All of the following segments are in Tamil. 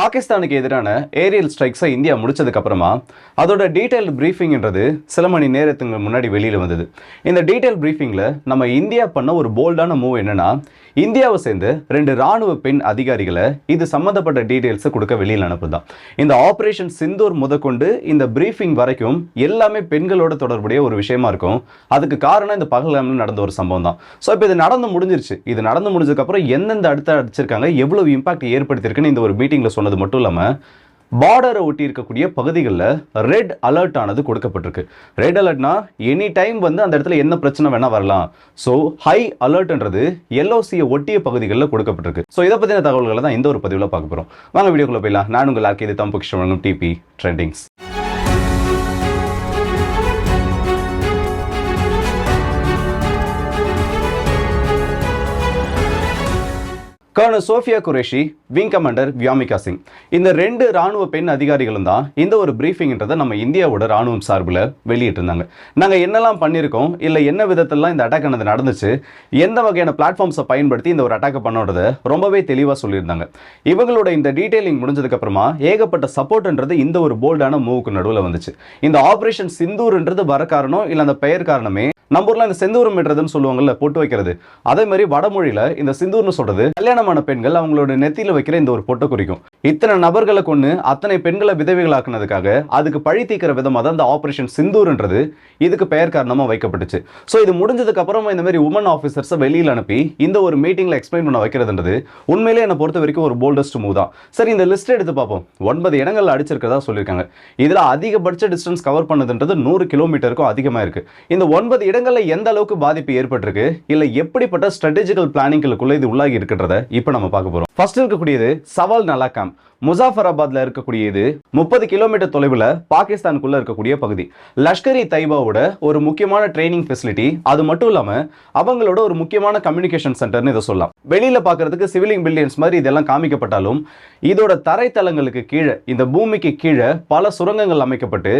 பாகிஸ்தானுக்கு எதிரான ஏரியல் ஸ்ட்ரைக்ஸை இந்தியா முடிச்சதுக்கு அப்புறமா அதோட டீடைல் பிரீஃபிங்ன்றது சில மணி நேரத்துக்கு முன்னாடி வெளியில் வந்தது. இந்த டீடைல் பிரீஃபிங்கில் நம்ம இந்தியா பண்ண ஒரு போல்டான மூவ் என்னென்னா இந்தியாவை சேர்ந்து ரெண்டு ராணுவ பெண் அதிகாரிகளை இது சம்மந்தப்பட்ட டீட்டெயில்ஸை கொடுக்க வெளியில் அனுப்புதான் இந்த ஆப்ரேஷன் சிந்தூர் முதற்கொண்டு இந்த பிரீஃபிங் வரைக்கும் எல்லாமே பெண்களோட தொடர்புடைய ஒரு விஷயமா இருக்கும். அதுக்கு காரணம் இந்த பகல் நடந்த ஒரு சம்பவம் தான். ஸோ இப்போ இது நடந்து முடிஞ்சிருச்சு. இது நடந்து முடிஞ்சதுக்கப்புறம் எந்தெந்த அடுத்த அடிச்சிருக்காங்க எவ்வளவு இம்பாக்ட் ஏற்படுத்தியிருக்குன்னு இந்த ஒரு மீட்டிங்கில் சொன்னது மட்டும் இல்லாமல் பார்டரை ஒட்டி இருக்கக்கூடிய பகுதிகளில் ரெட் அலர்ட் ஆனது கொடுக்கப்பட்டிருக்கு. ரெட் அலர்ட்னா எனி டைம் வந்து அந்த இடத்துல என்ன பிரச்சனை வேணா வரலாம். ஸோ ஹை அலர்ட்ன்றது எல்ஓசியை ஒட்டிய பகுதிகளில் கொடுக்கப்பட்டிருக்கு. ஸோ இதை பற்றின தகவல்களை தான் இந்த ஒரு பதிவில் பார்க்க போகிறோம் வாங்க வீடியோக்குள்ளே போயிடலாம். நான் உங்கள் ஆர்கே இது Thambu Krishnan DB trendings colonel Sofiya Qureshi wing commander Vyomika Singh. இந்த ரெண்டு ராணுவ பெண் அதிகாரிகளும் தான் இந்த ஒரு பிரீஃபிங்ன்றதை நம்ம இந்தியாவோட ராணுவம் சார்பில் வெளியிட்டிருந்தாங்க. நாங்கள் என்னெல்லாம் பண்ணியிருக்கோம் இல்லை என்ன விதத்திலலாம் இந்த அட்டாக் ஆனது நடந்துச்சு எந்த வகையான பிளாட்ஃபார்ம்ஸை பயன்படுத்தி இந்த ஒரு அட்டாக்கை பண்ணோன்றத ரொம்பவே தெளிவாக சொல்லியிருந்தாங்க. இவங்களோட இந்த டீட்டெயிலிங் முடிஞ்சதுக்கப்புறமா ஏகப்பட்ட சப்போர்ட்ன்றது இந்த ஒரு போல்டான மூவுக்கு நடுவில் வந்துச்சு. இந்த ஆப்ரேஷன் சிந்தூர்ன்றது வர காரணம் இல்லை அந்த பெயர் காரணமே நம்ம ஊரில் இந்த செந்தூரம் விடுறதுன்னு சொல்லுவாங்கல்ல பொட்டு வைக்கிறது. அதே மாதிரி வடமொழியில இந்த சிந்தூர்னு சொல்றது கல்யாணமான பெண்கள் அவங்களோட நெத்தியில் வைக்கிற இந்த ஒரு பொட்டை குறிக்கும். இத்தனை நபர்களை கொண்டு அத்தனை பெண்களை விதவைகளாக்குனதுக்காக அதுக்கு பழி தீக்கிற விதமாக தான் இந்த ஆபரேஷன் சிந்தூர்ன்றது இதுக்கு பெயர் காரணமா வைக்கப்பட்டுச்சு. ஸோ இது முடிஞ்சதுக்கு அப்புறமா இந்த மாதிரி உமன் ஆஃபீஸர்ஸை வெளியில் அனுப்பி இந்த ஒரு மீட்டிங்ல எக்ஸ்பிளைன் பண்ண வைக்கிறதுன்றது உண்மையிலே என்னை பொறுத்த வரைக்கும் ஒரு போல்டஸ்ட் மூவ் தான். சரி இந்த லிஸ்ட் எடுத்து பார்ப்போம். ஒன்பது இடங்கள்ல அடிச்சிருக்கிறதா சொல்லியிருக்காங்க. இதுல அதிகபட்ச டிஸ்டன்ஸ் கவர் பண்ணதுன்றது நூறு கிலோமீட்டருக்கும் அதிகமா இருக்கு. இந்த ஒன்பது இடங்களில் எந்த அளவுக்கு பாதிப்பு ஏற்பட்டிருக்கு? இல்ல எப்படிப்பட்ட ஸ்ட்ராட்டஜிக்கல் பிளானிங்களுக்குள்ள இது உள்ளாகி இருக்கின்றத இப்போ நம்ம பார்க்க போறோம். ஃபர்ஸ்ட் இருக்கக்கூடியது சவால் நல்லா கேம்ப் முசாஃபராபாத்ல இருக்கக்கூடிய இது முப்பது கிலோமீட்டர் தொலைவில் பாகிஸ்தானுக்குள்ள இருக்கக்கூடிய பகுதி. லஷ்கர் இ தைபாவோட ஒரு முக்கியமான ட்ரைனிங் ஃபெசிலிட்டி அது மட்டும் இல்லாம அவங்களோட ஒரு முக்கியமான கம்யூனிகேஷன் சென்டர்னு இதை சொல்லலாம். வெளியில பார்க்கிறதுக்கு சிவிலிங் பில்டியன்ஸ் மாதிரி இதெல்லாம் காமிக்கப்பட்டாலும் இதோட தரைத்தளங்களுக்கு கீழே இந்த பூமிக்கு கீழே பல சுரங்கங்கள் அமைக்கப்பட்டு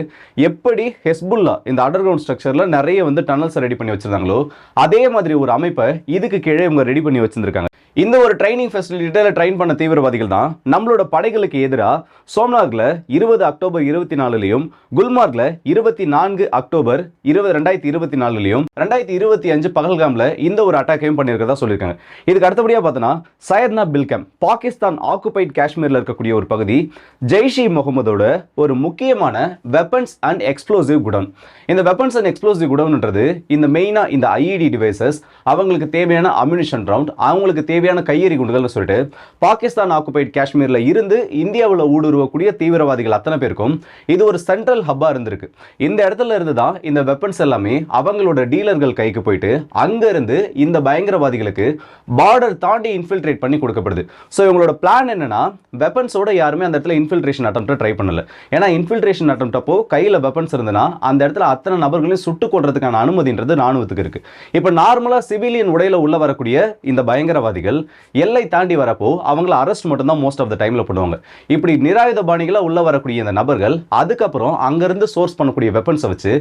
எப்படி ஹெஸ்புல்லா இந்த அண்டர் கிரவுண்ட் ஸ்ட்ரக்சரில் நிறைய வந்து டனல்ஸ் ரெடி பண்ணி வச்சிருந்தாங்களோ அதே மாதிரி ஒரு அமைப்பை இதுக்கு கீழே இவங்க ரெடி பண்ணி வச்சிருக்காங்க இந்த ஒரு ட்ரைனிங் ஃபெசிலிட்டியில் ட்ரைன் பண்ண தீவிரவாதிகள் தான் நம்மளோட படைகளுக்கு எதிராக சோம்நாத்ல இருபது அக்டோபர் இருபத்தி நாலுலையும் குல்மார்க்ல இருபத்தி நான்கு அக்டோபர் இருபது ரெண்டாயிரத்தி இருபத்தி நாலுலையும் ரெண்டாயிரத்தி இருபத்தி அஞ்சு பகல்காம்ல இந்த ஒரு அட்டாக்கையும் பண்ணியிருக்கதா சொல்லியிருக்காங்க. இதுக்கு அடுத்தபடியாக பார்த்தோன்னா சயர்னா பில்கம் பாகிஸ்தான் ஆக்குபைட் காஷ்மீர்ல இருக்கக்கூடிய ஒரு பகுதி ஜெய்ஷ் இ முகமதோட ஒரு முக்கியமான வெப்பன்ஸ் அண்ட் எக்ஸ்ப்ளோசிவ் குடவுன் இந்த வெப்பன்ஸ் அண்ட் எக்ஸ்ப்ளோசிவ் குடவுன்ன்றது இந்த மெயினாக இந்த ஐஇடி டிவைசஸ் அவங்களுக்கு தேவையான அம்யூனிஷன் ரவுண்ட் அவங்களுக்கு தேவையான கையெறி குண்டுகள்னு சொல்லிட்டு பாகிஸ்தான் ஆக்குபைட் காஷ்மீரில் இருந்து இந்தியாவில் ஊடுருவக்கூடிய தீவிரவாதிகள் அத்தனை பேருக்கும் இது ஒரு சென்ட்ரல் ஹப்பாக இருந்திருக்கு. இந்த இடத்துல இருந்து தான் இந்த வெப்பன்ஸ் எல்லாமே அவங்களோட டீலர்கள் கைக்கு போயிட்டு அங்கேருந்து இந்த பயங்கரவாதிகளுக்கு பார்டர் தாண்டி இன்ஃபில்ட்ரேட் பண்ணி கொடுக்கப்படுது. ஸோ இவங்களோட பிளான் என்னன்னா வெப்பன்ஸோட யாருமே அந்த இடத்துல இன்ஃபில்ட்ரேஷன் அட்டம் ட்ரை பண்ணல. ஏன்னா இன்ஃபில்ட்ரேஷன் அட்டம் அப்போ கையில் வெப்பன்ஸ் இருந்ததுன்னா அந்த இடத்துல அத்தனை நபர்களையும் சுட்டு கொள்றதுக்கான அனுமதின்றது ராணுவத்துக்கு இருக்கு. இப்போ நார்மலாக சிவிலியன் உடையில உள்ள வரக்கூடிய இந்த பயங்கரவாதிகள் எல்லை தாண்டி வரப்போ அவங்கள அரெஸ்ட் மட்டும் தான் மோஸ்ட் ஆஃப் த டைம்ல பண்ணுவாங்க. இப்படி நிராயுத பாணிகளா உள்ள வரக்கூடிய இந்த நபர்கள் அதுக்கப்புறம் அங்கேருந்து சோர்ஸ் பண்ணக்கூடிய வெப்பன்ஸை வச்சு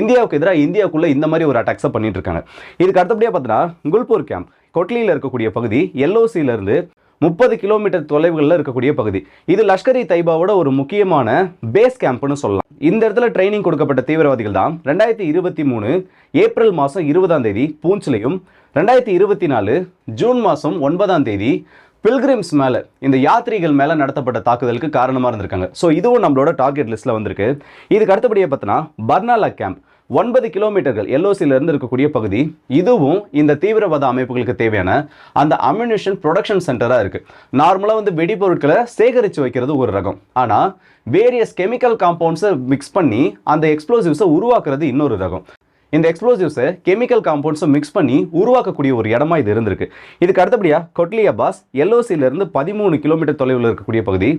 இந்தியாவுக்கு எதிராக இந்தியாவுக்குள்ளே இந்த மாதிரி ஒரு அட்டாக்ஸை பண்ணிட்டு இருக்காங்க. இதுக்கு அடுத்தபடியாக பார்த்தீங்கன்னா குல்பூர் கேம்ப் கொட்லியில் இருக்கக்கூடிய பகுதி எல்ஓசியிலிருந்து முப்பது கிலோமீட்டர் தொலைவுகளில் இருக்கக்கூடிய பகுதி. இது லஷ்கர் இ தைபாவோட ஒரு முக்கியமான பேஸ் கேம்ப்னு சொல்லலாம். இந்த இடத்துல ட்ரைனிங் கொடுக்கப்பட்ட தீவிரவாதிகள் தான். ரெண்டாயிரத்தி இருபத்தி மூணு ஏப்ரல் மாதம் இருபதாம் தேதி பூஞ்சிலையும் ரெண்டாயிரத்தி இருபத்தி நாலு ஜூன் மாதம் ஒன்பதாம் தேதி பில்கிரிம்ஸ் மேலே இந்த யாத்ரிகள் மேலே நடத்தப்பட்ட தாக்குதலுக்கு காரணமாக இருந்திருக்காங்க. ஸோ இதுவும் நம்மளோட டார்கெட் லிஸ்ட்டில் வந்திருக்கு. இதுக்கு அடுத்தபடியாக பார்த்தோன்னா பர்னாலா கேம்ப் ஒன்பது கிலோமீட்டர்கள் எல்ஓசியிலிருந்து இருக்கக்கூடிய பகுதி. இதுவும் இந்த தீவிரவாத அமைப்புகளுக்கு தேவையான அந்த அம்யூனிஷன் ப்ரொடக்ஷன் சென்டராக இருக்குது நார்மலாக வந்து வெடிபொருட்களை சேகரித்து வைக்கிறது ஒரு ரகம். ஆனால் வேரியஸ் கெமிக்கல் காம்பவுண்ட்ஸை மிக்ஸ் பண்ணி அந்த எக்ஸ்ப்ளோசிவ்ஸை உருவாக்குறது இன்னொரு ரகம். இந்த எக்ஸ்ப்ளோசிவ்ஸை கெமிக்கல் காம்பவுண்ட்ஸை மிக்ஸ் பண்ணி உருவாக்கக்கூடிய ஒரு இடமா இது இருந்திருக்கு. இதுக்கு அடுத்தபடியாக கொட்லி அப்பாஸ் எல்ஓசியிலிருந்து பதிமூணு கிலோமீட்டர் தொலைவில் இருக்கக்கூடிய பகுதி.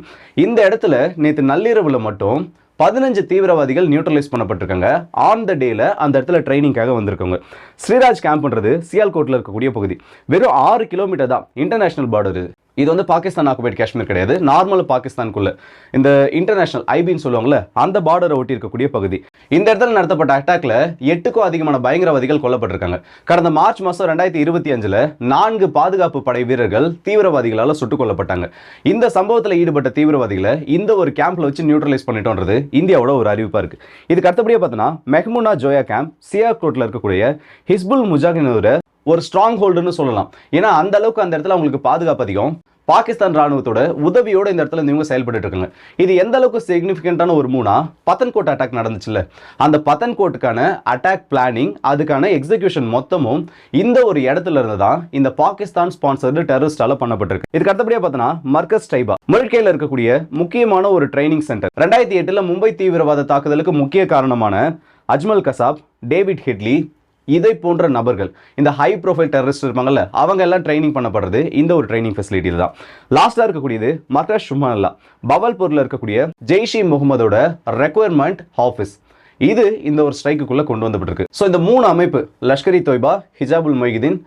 இந்த இடத்துல நேற்று நள்ளிரவில் மட்டும் பதினஞ்சு தீவிரவாதிகள் நியூட்ரலைஸ் பண்ணப்பட்டிருக்காங்க. ஆன் த டேல அந்த இடத்துல ட்ரைனிங்காக வந்திருக்காங்க ஸ்ரீராஜ் கேம்ப்ன்றது சியால்கோட்டில் இருக்கக்கூடிய பகுதி. வெறும் ஆறு கிலோமீட்டர் தான். இன்டர்நேஷனல் பார்டர் இது வந்து பாகிஸ்தான் ஆக்குபைட் காஷ்மீர் கிடையாது. நார்மல் பாகிஸ்தானுக்குள்ள இந்த இன்டர்நேஷனல் ஐபின்னு சொல்லுவாங்கல்ல அந்த பார்டரை ஒட்டி இருக்கக்கூடிய பகுதி. இந்த இடத்துல நடத்தப்பட்ட அட்டாக்ல எட்டுக்கும் அதிகமான பயங்கரவாதிகள் கொல்லப்பட்டிருக்காங்க. கடந்த மார்ச் மாதம் ரெண்டாயிரத்தி இருபத்தி அஞ்சுல நான்கு பாதுகாப்பு படை வீரர்கள் தீவிரவாதிகளால் சுட்டுக் கொல்லப்பட்டாங்க. இந்த சம்பவத்தில் ஈடுபட்ட தீவிரவாதிகளை இந்த ஒரு கேம்ப்ல வச்சு நியூட்ரலைஸ் பண்ணிட்டோன்றது இந்தியாவோட ஒரு அறிவிப்பா இருக்கு. இதுக்கு அடுத்தபடியாக பார்த்தோன்னா மெஹ்முனா ஜோயா கேம்ப் சியாகோட்ல இருக்கக்கூடிய ஹிஸ்புல் முஜாகினோட ஒரு ஸ்ட்ராங் ஹோல்டுன்னு சொல்லலாம். ஏன்னா அந்த அளவுக்கு அந்த இடத்துல அவங்களுக்கு பாதுகாப்பு அதிகம். பாகிஸ்தான் ராணுவத்தோட உதவியோட இந்த இடத்துல இவங்க செயல்பட்டு இருக்காங்க. இது எந்த அளவுக்கு சிக்னிஃபிகண்டான ஒரு மூணா பத்தன்கோட் அட்டாக் நடந்துச்சுல்ல. அந்த பத்தன்கோட்டுக்கான அட்டாக் பிளானிங் அதுக்கான எக்ஸிகியூஷன் மொத்தமும் இந்த ஒரு இடத்துல இருந்து தான் இந்த பாகிஸ்தான் ஸ்பான்சர்டு டெரரிஸ்டால பண்ணப்பட்டிருக்கு. இதுக்கு அடுத்தபடியாக பார்த்தோன்னா மர்கஸ் டைபா முல்கேல இருக்கக்கூடிய முக்கியமான ஒரு ட்ரைனிங் சென்டர் ரெண்டாயிரத்தி எட்டுல மும்பை தீவிரவாத தாக்குதலுக்கு முக்கிய காரணமான அஜ்மல் கசாப் டேவிட் ஹெட்லி இதை போன்ற நபர்கள் இந்த ஹை ப்ரொஃபைல் டெரரிஸ்ட் இருப்பாங்கல்ல அவங்க எல்லாம் ட்ரைனிங் பண்ணப்படுறது இந்த ஒரு ட்ரைனிங் ஃபெசிலிட்டி தான். லாஸ்ட்டாக இருக்கக்கூடியது மர்கஸ் சுமானல்லா பவல்பூரில் இருக்கக்கூடிய ஜெய்ஷி முகமதோட ரெக்குயர்மெண்ட் ஆஃபீஸ் இது இந்த ஒரு ஸ்ட்ரைக்குள்ளே கொண்டு வந்துவிட்டிருக்கு ஸோ இந்த மூணு அமைப்பு லஷ்கரி தொய்பா ஹிஜாபுல் மொய்தீன்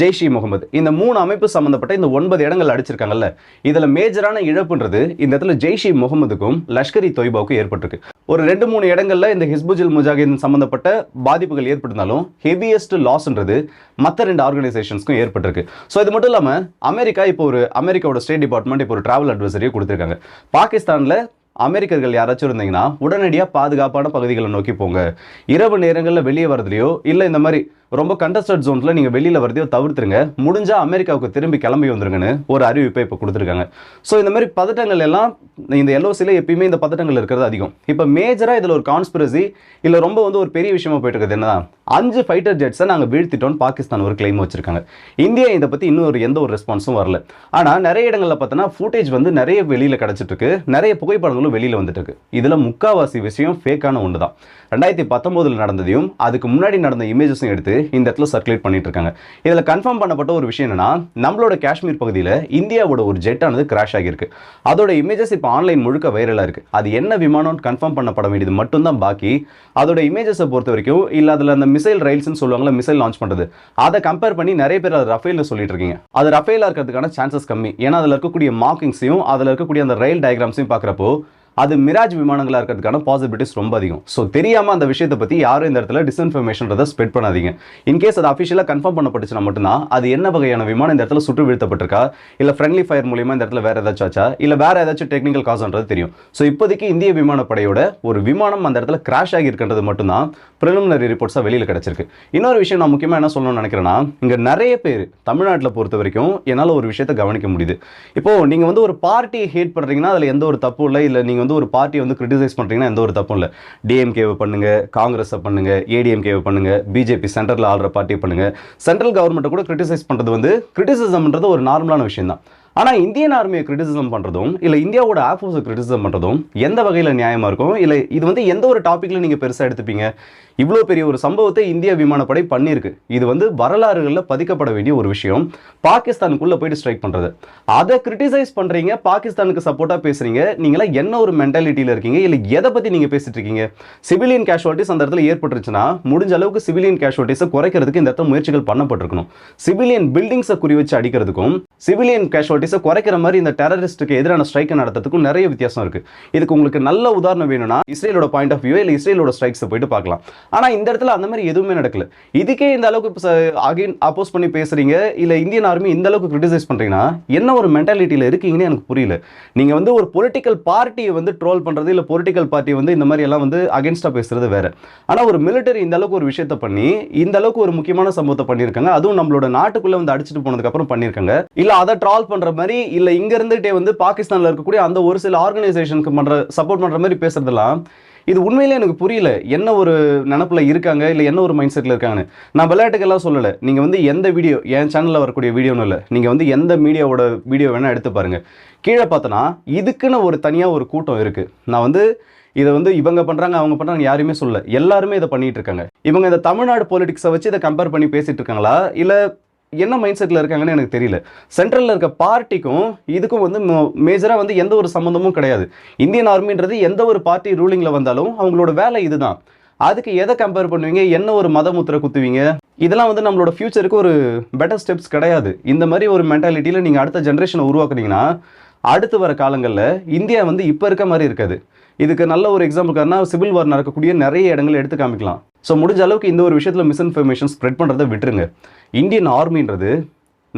ஜெய்ஷி முகமது. இந்த மூணு அமைப்பு சம்பந்தப்பட்ட இந்த ஒன்பது இடங்கள் அடிச்சிருக்காங்கல்ல இதில் மேஜரான இழப்புன்றது இந்த இடத்துல ஜெய்ஷி முகமதுக்கும் லஷ்கரி தொய்பாவுக்கும் ஏற்பட்டிருக்கு. ஒரு ரெண்டு மூணு இடங்களில் இந்த ஹிஸ்புஜில் முஜாஹிதின் சம்பந்தப்பட்ட பாதிப்புகள் ஏற்பட்டிருந்தாலும் ஹெவியஸ்ட் லாஸ்ன்றது மற்ற ரெண்டு ஆர்கனைசேஷன்ஸ்க்கும் ஏற்பட்டிருக்கு. ஸோ இது மட்டும் இல்லாமல் அமெரிக்கா இப்போ ஒரு அமெரிக்காவோட ஸ்டேட் டிபார்ட்மெண்ட் இப்போ ஒரு டிராவல் அட்வைசரியை கொடுத்துருக்காங்க. பாகிஸ்தானில் அமெரிக்கர்கள் யாராச்சும் இருந்தீங்கன்னா உடனடியாக பாதுகாப்பான பகுதிகளை நோக்கி போங்க. இரவு நேரங்களில் வெளியே வரதுலையோ இல்லை இந்த மாதிரி ரொம்ப கண்டஸ்டட் ஜோன்ஸில் நீங்கள் வெளியில் வரதையோ தவிர்த்துருங்க. முடிஞ்சால் அமெரிக்காவுக்கு திரும்பி கிளம்பி வந்துருங்கன்னு ஒரு அறிவிப்பை இப்போ கொடுத்துருக்காங்க. ஸோ இந்த மாதிரி பதட்டங்கள் எல்லாம் இந்த எல்ஓசியில் எப்பயுமே இந்த பதட்டங்கள் இருக்கிறது அதிகம். இப்போ மேஜராக இதில் ஒரு கான்ஸ்பிரசி இல்லை ரொம்ப வந்து ஒரு பெரிய விஷயமா போயிட்டு இருக்குது என்னன்னா அஞ்சு ஃபைட்டர் ஜெட்ஸை நாங்கள் வீழ்த்திட்டோம்னு பாகிஸ்தான் ஒரு கிளைம் வச்சிருக்காங்க. இந்தியா இதை பற்றி இன்னும் ஒரு எந்த ஒரு ரெஸ்பான்ஸும் வரல. ஆனால் நிறைய இடங்களில் பார்த்தோன்னா ஃபுட்டேஜ் வந்து நிறைய வெளியில் கிடச்சிட்டு இருக்கு நிறைய புகைப்படங்களும் வெளியில் வந்துட்டு இருக்கு இதில் முக்காவாசி விஷயம் ஃபேக்கான ஒன்று தான் ரெண்டாயிரத்தி பத்தொம்போதில் நடந்ததையும் அதுக்கு முன்னாடி நடந்த இமேஜஸும் எடுத்து இந்த இடத்துல சர்க்குலேட் பண்ணிட்டு இருக்காங்க இதில் கன்ஃபார்ம் பண்ணப்பட்ட ஒரு விஷயம் என்னன்னா நம்மளோட காஷ்மீர் பகுதியில் இந்தியாவோட ஒரு ஜெட்டானது கிராஷ் ஆகியிருக்கு. அதோட இமேஜஸ் இப்போ ஆன்லைன் முழுக்க வைரலாக இருக்கு. அது என்ன விமானம்னு கன்ஃபார்ம் பண்ணப்பட வேண்டியது மட்டும்தான் பாக்கி அதோட இமேஜஸை பொறுத்த வரைக்கும் இல்லை அதில் அந்த மிசைல் ரைல்ஸ்னு சொல்லுவாங்களா மிசைல் லான்ச் பண்ணுறது அதை கம்பேர் பண்ணி நிறைய பேர் அது ரஃபேலில் சொல்லிட்டு இருக்கீங்க. அது ரஃபேலாக இருக்கிறதுக்கான சான்சஸ் கம்மி. ஏன்னா அதில் இருக்கக்கூடிய மார்க்கிங்ஸையும் அதில் இருக்கக்கூடிய அந்த ரயில் டயக்ராம்ஸையும் பார்க்குறப்போ அது மிராஜ் விமானங்களாக இருக்கிறதுக்கான பாசிபிலிட்டிஸ் ரொம்ப அதிகம். ஸோ தெரியாமல் அந்த விஷயத்தை பற்றி யாரும் இந்த இடத்துல டிஸ்இன்ஃபர்மேஷன்றதை ஸ்ப்ரெட் பண்ணாதீங்க. இன்கேஸ் அது அஃபிஷியலாக கன்ஃபார்ம் பண்ணப்பட்டுச்சுன்னா மட்டும்தான் அது என்ன வகையான விமானம் இந்த இடத்துல சுட்டு வீழ்த்தப்பட்டிருக்கா? இல்லை ஃப்ரெண்ட்லி ஃபயர் மூலியமாக இந்த இடத்துல வேறு ஏதாச்சும் ஆச்சா? இல்லை வேறு ஏதாச்சும் டெக்னிக்கல் காசுன்றது தெரியும். ஸோ இப்போதைக்கு இந்திய விமானப்படையோட ஒரு விமானம் அந்த இடத்துல கிராஷ் ஆகியிருக்கின்றது மட்டும்தான் ப்ரிலிமினரி ரிப்போர்ட்ஸாக வெளியில் கிடச்சிருக்கு. இன்னொரு விஷயம் நான் முக்கியமாக என்ன சொல்லணும்னு நினைக்கிறேன்னா இங்கே நிறைய பேர் தமிழ்நாட்டில் பொறுத்த வரைக்கும் என்னால் ஒரு விஷயத்தை கவனிக்க முடியுது. இப்போது நீங்கள் வந்து ஒரு பார்ட்டியை ஹேட் பண்ணுறீங்கன்னா அதில் எந்த ஒரு தப்பு இல்லை இல்லை நீங்கள் வந்து ஒரு பார்ட்டியை வந்து கிரிட்டிசைஸ் பண்ணுறீங்கன்னா எந்த ஒரு தப்பும் இல்லை. டிஎம்கேவை பண்ணுங்க காங்கிரஸை பண்ணுங்க ஏடிஎம்கேவை பண்ணுங்க பிஜேபி சென்ட்ரலில் ஆள்ற பார்ட்டியை பண்ணுங்க. சென்ட்ரல் கவர்மெண்ட்டை கூட கிரிட்டிசைஸ் பண்ணுறது வந்து கிரிட்டிசிசம்ன்றது ஒரு நார்மலான விஷயம் தான் ஆனால் இந்தியன் ஆர்மியை கிரிட்டிசிசம் பண்ணுறதும் இல்லை இந்தியாவோட ஆஃபோஸை கிரிட்டிசிசம் பண்ணுறதும் எந்த வகையில் நியாயமாக இருக்கும்? இல்லை இது வந்து எந்த ஒரு டாப்பிக்கில் நீங்கள் பெருசாக எடுத்துப்பீங்க? இவ்வளோ பெரிய ஒரு சம்பவத்தை இந்திய விமானப்படை பண்ணியிருக்கு. இது வந்து வரலாறுகளில் பதிக்கப்பட வேண்டிய ஒரு விஷயம். பாகிஸ்தானுக்குள்ளே போயிட்டு ஸ்ட்ரைக் பண்ணுறது அதை கிரிட்டிசைஸ் பண்ணுறீங்க பாகிஸ்தானுக்கு சப்போர்ட்டாக பேசுகிறீங்க நீங்களாம் என்ன ஒரு மென்டாலிட்டியில் இருக்கீங்க? இல்லை எதை பற்றி நீங்கள் பேசிட்டு இருக்கீங்க? சிவிலியன் கேஷுவாலிட்டிஸ் அந்த இடத்துல ஏற்பட்டுருச்சுன்னா முடிஞ்ச அளவுக்கு சிவிலியன் கேஷுவாலிட்டிஸை குறைக்கிறதுக்கு இந்த இடத்துல முயற்சிகள் பண்ணப்பட்டிருக்கணும். சிவிலியன் பில்டிங்ஸை குறி வச்சு அடிக்கிறதுக்கும் சிவிலியன் கேஷுவாலிட்டி கேஷுவாலிட்டிஸை குறைக்கிற மாதிரி இந்த டெரரிஸ்ட்டுக்கு எதிரான ஸ்ட்ரைக்கை நடத்துறதுக்கும் நிறைய வித்தியாசம் இருக்குது இதுக்கு உங்களுக்கு நல்ல உதாரணம் வேணும்னா இஸ்ரேலோட பாயிண்ட் ஆஃப் வியூ இல்லை இஸ்ரேலோட ஸ்ட்ரைக்ஸை போயிட்டு பார்க்கலாம். ஆனால் இந்த இடத்துல அந்த மாதிரி எதுவுமே நடக்கல. இதுக்கே இந்த அளவுக்கு அகைன் அப்போஸ் பண்ணி பேசுறீங்க இல்லை இந்தியன் ஆர்மி இந்த அளவுக்கு கிரிட்டிசைஸ் பண்ணுறீங்கன்னா என்ன ஒரு மென்டாலிட்டியில் இருக்கீங்கன்னு எனக்கு புரியல. நீங்கள் வந்து ஒரு பொலிட்டிக்கல் பார்ட்டியை வந்து ட்ரோல் பண்ணுறது இல்லை பொலிட்டிக்கல் பார்ட்டியை வந்து இந்த மாதிரி எல்லாம் வந்து அகேன்ஸ்டாக பேசுறது வேற. ஆனால் ஒரு மிலிட்டரி இந்த அளவுக்கு ஒரு விஷயத்தை பண்ணி இந்த அளவுக்கு ஒரு முக்கியமான சம்பவத்தை பண்ணியிருக்காங்க. அதுவும் நம்மளோட நாட்டுக்குள்ளே வந்து அடிச்சுட்டு போனதுக்கப்புறம் பண்ணியிருக்காங்க. இல்லை அதை ட்ரால் பண்ணுற மாதிரி இல்லை இங்கே இருந்துகிட்டே வந்து பாகிஸ்தானில் இருக்கக்கூடிய அந்த ஒரு சில ஆர்கனைசேஷனுக்கு பண்ணுற சப்போர்ட் பண்ணுற மாதிரி பேசுறதெல்லாம் இது உண்மையிலே எனக்கு புரியல. என்ன ஒரு நினப்பில் இருக்காங்க இல்லை என்ன ஒரு மைண்ட் செட்டில் இருக்காங்கன்னு. நான் விளையாட்டுக்கெல்லாம் சொல்லலை. நீங்கள் வந்து எந்த வீடியோ என் சேனலில் வரக்கூடிய வீடியோன்னு இல்லை. நீங்கள் வந்து எந்த மீடியாவோட வீடியோ வேணால் எடுத்து பாருங்கள் கீழே பார்த்தோன்னா இதுக்குன்னு ஒரு தனியாக ஒரு கூட்டம் இருக்குது நான் வந்து இதை வந்து இவங்க பண்ணுறாங்க அவங்க பண்ணுறாங்க யாருமே சொல்லல. எல்லாருமே இதை பண்ணிகிட்டு இருக்காங்க. இவங்க இந்த தமிழ்நாடு பொலிட்டிக்ஸை வச்சு இதை கம்பேர் பண்ணி பேசிகிட்டு இருக்காங்களா? இல்லை என்ன மைண்ட் செட்டில் இருக்காங்கன்னு எனக்கு தெரியல. சென்ட்ரலில் இருக்க பார்ட்டிக்கும் இதுக்கும் வந்து மேஜராக வந்து எந்த ஒரு சம்மந்தமும் கிடையாது. இந்தியன் ஆர்மின்றது எந்த ஒரு பார்ட்டி ரூலிங்கில் வந்தாலும் அவங்களோட வேலை இதுதான். அதுக்கு எதை கம்பேர் பண்ணுவீங்க? என்ன ஒரு மத முத்திரை குத்துவீங்க? இதெல்லாம் வந்து நம்மளோட ஃப்யூச்சருக்கு ஒரு பெட்டர் ஸ்டெப்ஸ் கிடையாது. இந்த மாதிரி ஒரு மென்டாலிட்டியில் நீங்கள் அடுத்த ஜென்ரேஷனை உருவாக்குனீங்கன்னா அடுத்து வர காலங்களில் இந்தியா வந்து இப்போ இருக்க மாதிரி இருக்காது. இதுக்கு நல்ல ஒரு எக்ஸாம்பிள்காரனா சிவில் வார் நடக்கக்கூடிய நிறைய இடங்களை எடுத்து காமிக்கலாம். ஸோ முடிஞ்ச அளவுக்கு இந்த ஒரு விஷயத்தில் மிஸ்இன்ஃபர்மேஷன் ஸ்ப்ரெட் பண்ணுறதை விட்டுருங்க. இந்தியன் ஆர்மின்றது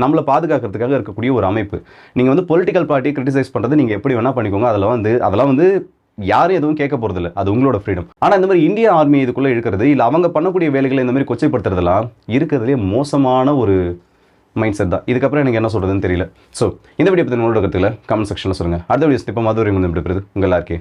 நம்மளை பாதுகாக்கிறதுக்காக இருக்கக்கூடிய ஒரு அமைப்பு. நீங்கள் வந்து பொலிட்டிக்கல் பார்ட்டி கிரிட்டிசைஸ் பண்ணுறது நீங்கள் எப்படி வேணால் பண்ணிக்கோங்க. அதில் வந்து அதெல்லாம் வந்து யாரும் எதுவும் கேட்க போகிறதில்ல அது உங்களோட ஃப்ரீடம் ஆனால் இந்த மாதிரி இந்தியன் ஆர்மி இதுக்குள்ளே இருக்கிறது இல்லை அவங்க பண்ணக்கூடிய வேலைகளை இந்த மாதிரி கொச்சைப்படுத்துறதெல்லாம் இருக்கிறதுலே மோசமான ஒரு மைண்ட் செட் தான். இதுக்கப்புறம் எனக்கு என்ன சொல்கிறதுன்னு தெரியல. ஸோ இந்த வீடியோ பற்றி உங்களோட கருத்துல கமெண்ட் செக்ஷனில் சொல்லுங்கள் அடுத்த வீடியோஸ் இப்போ மதுரை வந்து எப்படி உங்கள் எல்லாருக்கே